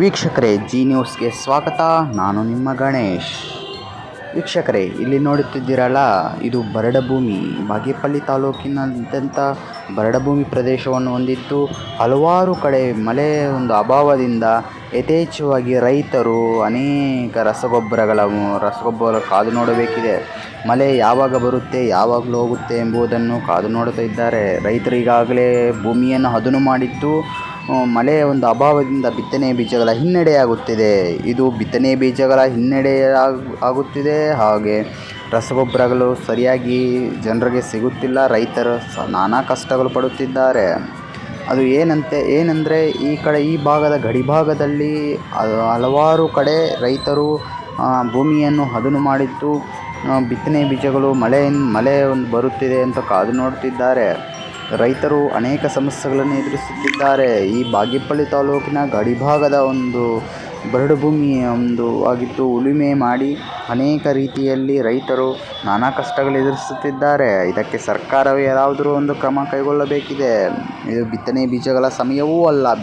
ವೀಕ್ಷಕರೇ ಜಿ ನ್ಯೂಸ್ಗೆ ಸ್ವಾಗತ. ನಾನು ನಿಮ್ಮ ಗಣೇಶ್. ವೀಕ್ಷಕರೇ, ಇಲ್ಲಿ ನೋಡುತ್ತಿದ್ದೀರಲ್ಲ, ಇದು ಬರಡಭೂಮಿ. ಬಾಗೇಪಲ್ಲಿ ತಾಲೂಕಿನಾದ್ಯಂತ ಬರಡಭೂಮಿ ಪ್ರದೇಶವನ್ನು ಹೊಂದಿದ್ದು, ಹಲವಾರು ಕಡೆ ಮಳೆ ಒಂದು ಅಭಾವದಿಂದ ಯಥೇಚ್ಛವಾಗಿ ರೈತರು ಅನೇಕ ರಸಗೊಬ್ಬರಗಳ ರಸಗೊಬ್ಬರ ಕಾದು ನೋಡಬೇಕಿದೆ. ಮಳೆ ಯಾವಾಗ ಬರುತ್ತೆ, ಯಾವಾಗಲೂ ಹೋಗುತ್ತೆ ಎಂಬುದನ್ನು ಕಾದು ನೋಡುತ್ತಿದ್ದಾರೆ ರೈತರು ಈಗಾಗಲೇ ಭೂಮಿಯನ್ನು ಹದನು ಮಾಡಿದ್ದು ಮಳೆಯ ಒಂದು ಅಭಾವದಿಂದ ಬಿತ್ತನೆ ಬೀಜಗಳ ಹಿನ್ನಡೆಯಾಗುತ್ತಿದೆ ಇದು ಬಿತ್ತನೆ ಬೀಜಗಳ ಹಿನ್ನಡೆ ಆಗುತ್ತಿದೆ. ಹಾಗೆ ರಸಗೊಬ್ಬರಗಳು ಸರಿಯಾಗಿ ಜನರಿಗೆ ಸಿಗುತ್ತಿಲ್ಲ. ರೈತರು ಸ, ನಾನಾ ಕಷ್ಟಗಳು ಪಡುತ್ತಿದ್ದಾರೆ. ಅದು ಏನಂತೆ, ಏನಂದರೆ ಈ ಕಡೆ, ಈ ಭಾಗದ ಗಡಿಭಾಗದಲ್ಲಿ ಹಲವಾರು ಕಡೆ ರೈತರು ಭೂಮಿಯನ್ನು ಹದನು ಮಾಡಿದ್ದು ಬಿತ್ತನೆ ಬೀಜಗಳು ಮಳೆ ಮಳೆ ಒಂದು ಬರುತ್ತಿದೆ ಅಂತ ಕಾದು ನೋಡುತ್ತಿದ್ದಾರೆ ರೈತರು ಅನೇಕ ಸಮಸ್ಯೆಗಳನ್ನು ಎದುರಿಸುತ್ತಿದ್ದಾರೆ. ಈ ಬಾಗೇಪಲ್ಲಿ ತಾಲೂಕಿನ ಗಡಿಭಾಗದ ಒಂದು ಬರಡು ಭೂಮಿ ಒಂದು ಆಗಿದ್ದು ಉಳುಮೆ ಮಾಡಿ ಅನೇಕ ರೀತಿಯಲ್ಲಿ ರೈತರು ನಾನಾ ಕಷ್ಟಗಳು ಎದುರಿಸುತ್ತಿದ್ದಾರೆ. ಇದಕ್ಕೆ ಸರ್ಕಾರವೇ ಯಾವುದಾದ್ರೂ ಒಂದು ಕ್ರಮ ಕೈಗೊಳ್ಳಬೇಕಿದೆ. ಇದು ಬಿತ್ತನೆ ಬೀಜಗಳ ಸಮಯವೂ ಅಲ್ಲ.